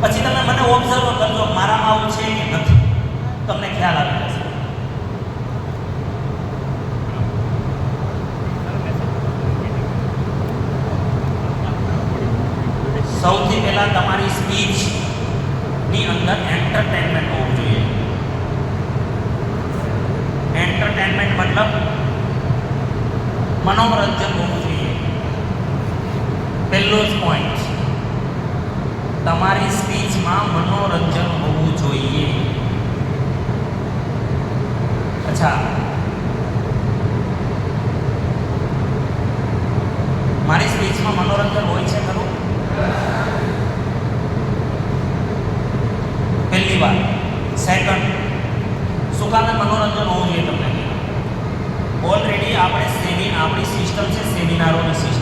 પછી તમે મને ઓબ્ઝર્વ કરજો મારામાં આવું છે કે નથી. તમને ખ્યાલ આવી જશે. સૌથી પહેલા તમારી સ્પીચની અંદર એન્ટરટેનમેન્ટ હોવું જોઈએ. એન્ટરટેનમેન્ટ મતલબ મનોરંજન હોવું જોઈએ. પહેલો જ પોઈન્ટ તમારી સ્પીચમાં મનોરંજન હોવું જોઈએ. અચ્છા. મારી સ્પીચમાં મનોરંજન હોય છે ખરું? પહેલી વાત. સેકન્ડ શું કામે મનોરંજન હોવું જોઈએ તમને? ઓલરેડી આપણે સેમિ આપણી સિસ્ટમ છે સેમિનારોની સિસ્ટમ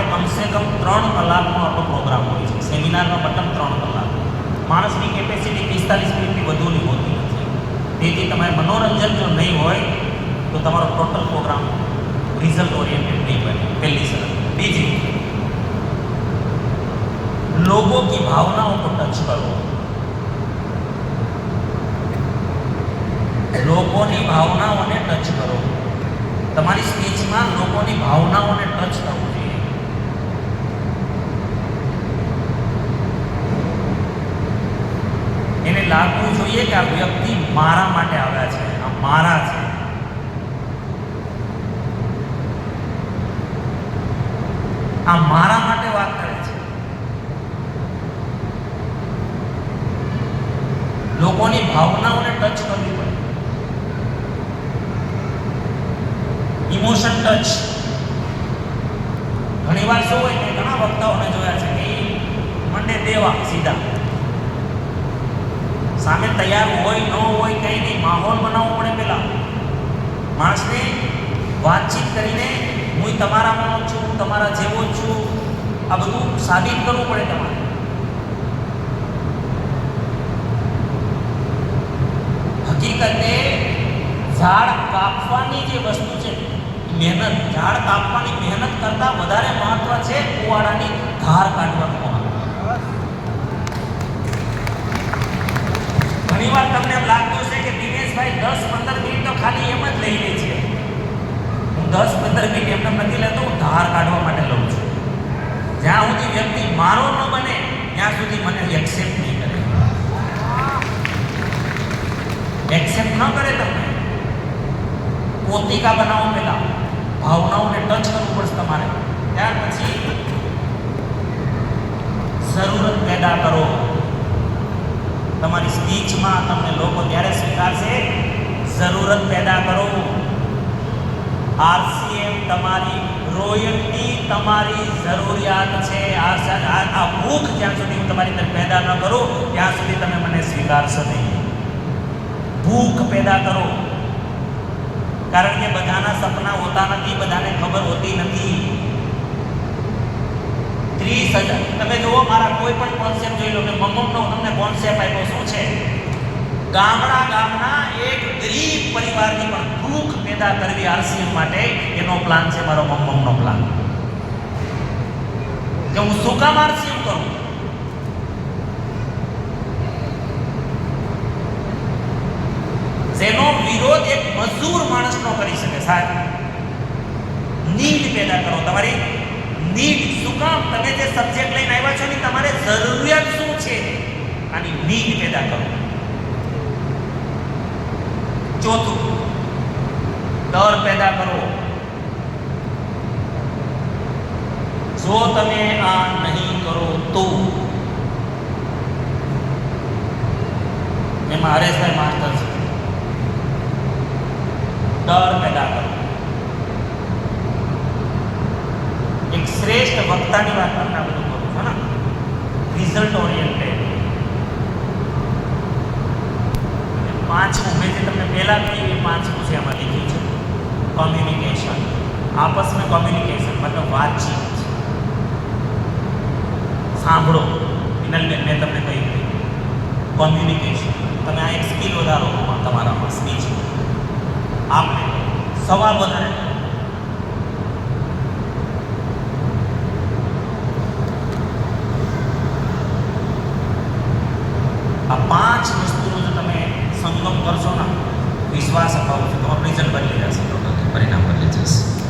આપણે કમસે કમ ત્રણ કલાકનો આપણો પ્રોગ્રામ હોય છે. સેમિનારમાં મતલબ ત્રણ કલાક. માણસની કેપેસિટી પિસ્તાલીસ મિનિટથી વધુની હોતી નથી. તેથી તમારે મનોરંજન જો નહીં હોય, તો તમારો ટોટલ પ્રોગ્રામ રિઝલ્ટ ઓરિએન્ટેડ નહીં બને. પહેલી શરત. બીજી લોકો કી ભાવનાઓ પર ટચ કરો. લોકોની ભાવનાઓને ટચ કરો. તમારી સ્પીચમાં લોકોની ભાવનાઓને ટચ આ વ્યક્તિ મારા માટે આવ્યા છે, આ મારા છે. આ મારા માટે વાત કરે છે. લોકોની ભાવનાઓને ટચ કરવી પડે. ઇમોશન ટચ ઘણીવાર શું હોય કે ઘણા વક્તાઓને જોયા છે કે મને દેવા સીધા. સામે તૈયાર હોય, ન હોય કંઈ નહીં, માહોલ બનાવવો પડે પહેલાં. માણસને વાતચીત કરીને હું તમારામાં છું, હું તમારા જેવો જ છું, આ બધું સાબિત કરવું પડે તમારે. હકીકતે ઝાડ કાપવાની જે વસ્તુ છે, મહેનત, ઝાડ કાપવાની મહેનત કરતાં વધારે મહત્વ છે કુવાડાની ધાર કાઢવાનું મહત્વ ઘણીવાર તમને એમ લાગતું છે કે દિનેશભાઈ દસ પંદર મિનિટ તો ખાલી એમ જ લઈ લે છે. હું દસ પંદર મિનિટ એમને નથી લેતો હું ધાર કાઢવા માટે લઉં છું. જ્યાં સુધી વ્યક્તિ મારો ન બને, ત્યાં સુધી મને એક્સેપ્ટ નહીં કરે. એક્સેપ્ટ ન કરે તમને. પોતિકા બનાવો પહેલા. ભાવનાઓને ટચ કરવું પડશે તમારે ત્યાર પછી જરૂરત પેદા કરો સ્પીચમાં તમને લોકો ત્યારે સ્વીકારશે, જરૂરત પેદા કરો. આરસીએમ તમારી રોયલ્ટી તમારી જરૂરિયાત છે. આ ભૂખ જ્યાં સુધી હું તમારી અંદર પેદા ન કરું, ત્યાં સુધી તમે મને સ્વીકારશો નહીં. ભૂખ પેદા કરો. કારણ કે બધાના સપના હોતા નથી, બધાને ખબર હોતી નથી. ત્રીસ હજાર. તમે જુઓ, મારા કોઈ પણ કોન્સેપ્ટ જોઈ લો કે મમ્મનો તમને કોન્સેપ્ટ આપ્યો, શું છે? ગામડા ગામના એક ગરીબ પરિવારની પણ ભૂખ પેદા કરવી આરસીએમ માટે એનો પ્લાન છે મારો મમ્મનો પ્લાન કે હું શું કામ આરસીએમ કરું? જેનો વિરોધ એક મજૂર માણસનો કરી શકે સાહેબ. નીડ પેદા કરો તમારી. નીડ શું કામ? તમે જે સબ્જેક્ટ લઈને આવ્યા છો ને તમારે જરૂરિયાત શું છે? આની નીડ પેદા કરો. ચોથું ડર પેદા કરો જો તમે આ નહીં કરો તો? એમાં હરેશભાઈ માસ્ટર છે. ડર પેદા કરો. એક શ્રેષ્ઠ વક્તાની વાત તમને આ બધું કરું છું ને રિઝલ્ટ ઓરિએન્ટેડ પાંચમું મેં જે તમને પહેલાં કહ્યું એ પાંચમું છે એમાં લખ્યું છે. કોમ્યુનિકેશન આપસ में કોમ્યુનિકેશન મતલબ વાતચીત. સાંભળો. વિનલબેન મેં તમને કહ્યું કોમ્યુનિકેશન તમે આ એક સ્કિલ વધારો આમાં તમારામાં સ્પીચ આપણે સવાલ વધારે. આ પાંચ વસ્તુનો જો તમે સંગમ કરશો ને વિશ્વાસ અપાવો છો તો રિઝલ્ટ બદલી જશે પરિણામ બદલી જશે.